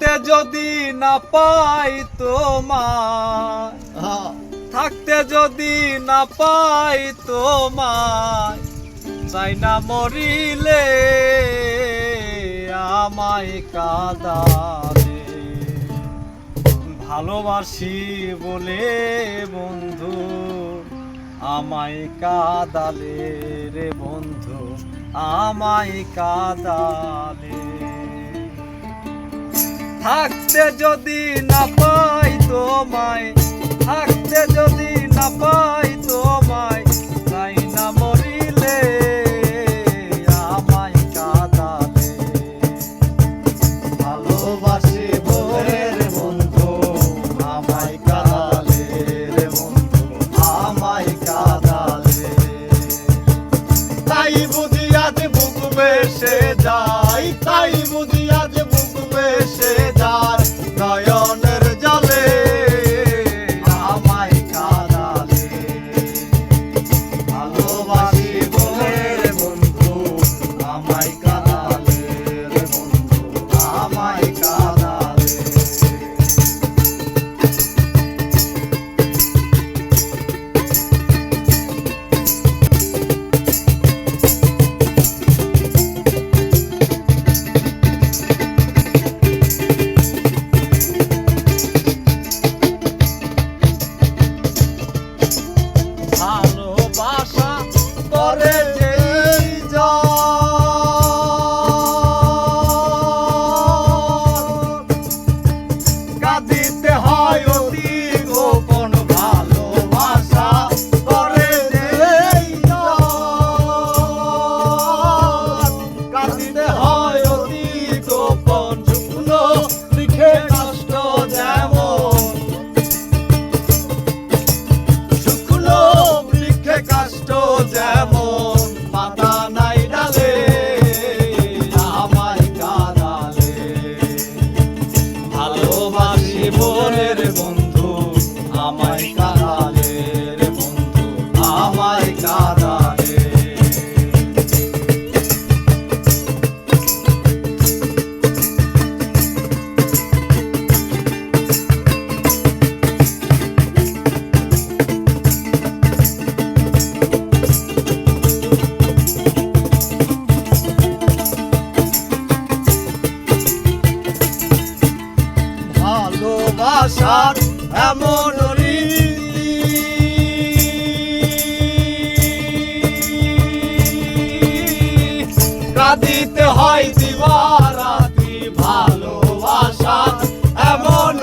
থাকতে যদি না পাই তোমার হ্যাঁ। থাকতে যদি না পাই তোমার চাই না মরিলে আমায় কাদাবে ভালোবাসি বলে বন্ধু আমায় কাদালে রে বন্ধু আমায় কাদালে। থাকতে যদি ভালোবাস ভাষার এমন কাঁদিতে হয় দিবারাতি ভালোবাসার এমন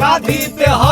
কাঁদিতে হয়